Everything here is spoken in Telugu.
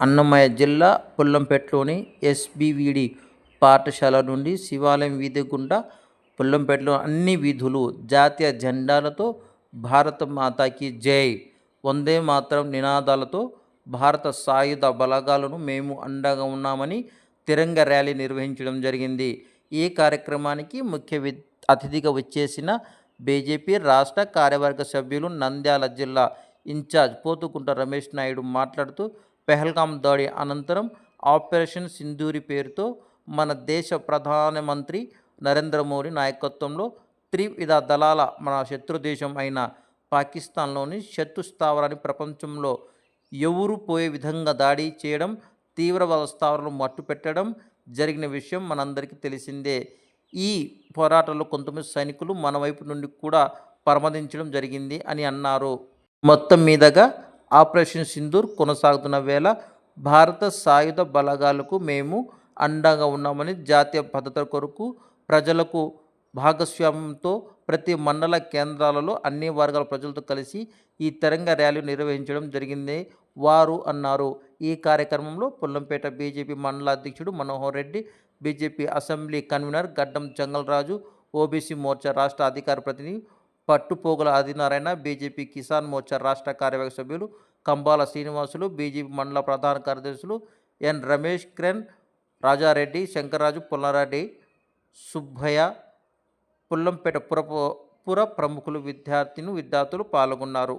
అన్నమయ్య జిల్లా పుల్లంపేటలోని ఎస్బివిడి పాఠశాల నుండి శివాలయం వీధి గుండా పుల్లంపేటలో అన్ని వీధులు జాతీయ జెండాలతో భారత మాతాకి జై వందే మాత్రం నినాదాలతో భారత సాయుధ బలగాలను మేము అండగా ఉన్నామని తిరంగ ర్యాలీ నిర్వహించడం జరిగింది. ఈ కార్యక్రమానికి ముఖ్య వి- అతిథిగా వచ్చేసిన బీజేపీ రాష్ట్ర కార్యవర్గ సభ్యులు నంద్యాల జిల్లా ఇన్ఛార్జ్ పోతుకుంట రమేష్ నాయుడు మాట్లాడుతూ పెహల్గాం దాడి అనంతరం ఆపరేషన్ సింధూరి పేరుతో మన దేశ ప్రధానమంత్రి నరేంద్ర మోడీ నాయకత్వంలో త్రివిధ దళాల మన శత్రు దేశం అయిన పాకిస్తాన్లోని శత్రు స్థావరాన్ని ప్రపంచంలో ఎవరు పోయే విధంగా దాడి చేయడం తీవ్రవాద స్థావరాలను మట్టుపెట్టడం జరిగిన విషయం మనందరికీ తెలిసిందే. ఈ పోరాటంలో కొంతమంది సైనికులు మన వైపు నుండి కూడా పరమదించడం జరిగింది అని అన్నారు. మొత్తం మీదగా ఆపరేషన్ సింధూర్ కొనసాగుతున్న వేళ భారత సాయుధ బలగాలకు మేము అండగా ఉన్నామని జాతీయ భద్రత కొరకు ప్రజలకు భాగస్వామ్యంతో ప్రతి మండల కేంద్రాలలో అన్ని వర్గాల ప్రజలతో కలిసి ఈ తెరంగ ర్యాలీ నిర్వహించడం జరిగింది. వారు అన్నారు ఈ కార్యక్రమంలో పుల్లంపేట బీజేపీ మండల అధ్యక్షుడు Manohar Reddy BJP assembly convener Gaddam Jangalraju OBC Morcha రాష్ట్ర అధికార ప్రతినిధి పట్టుపోగుల ఆదినారాయణ బీజేపీ కిసాన్ మోర్చా రాష్ట్ర కార్యవర్గ సభ్యులు కంబాల శ్రీనివాసులు బీజేపీ మండల ప్రధాన కార్యదర్శులు ఎన్. రమేష్ క్రెన్ రాజారెడ్డి శంకర్రాజు పుల్లారెడ్డి సుబ్బయ్య పుల్లంపేట పురపు పుర ప్రముఖులు విద్యార్థిని విద్యార్థులు పాల్గొన్నారు.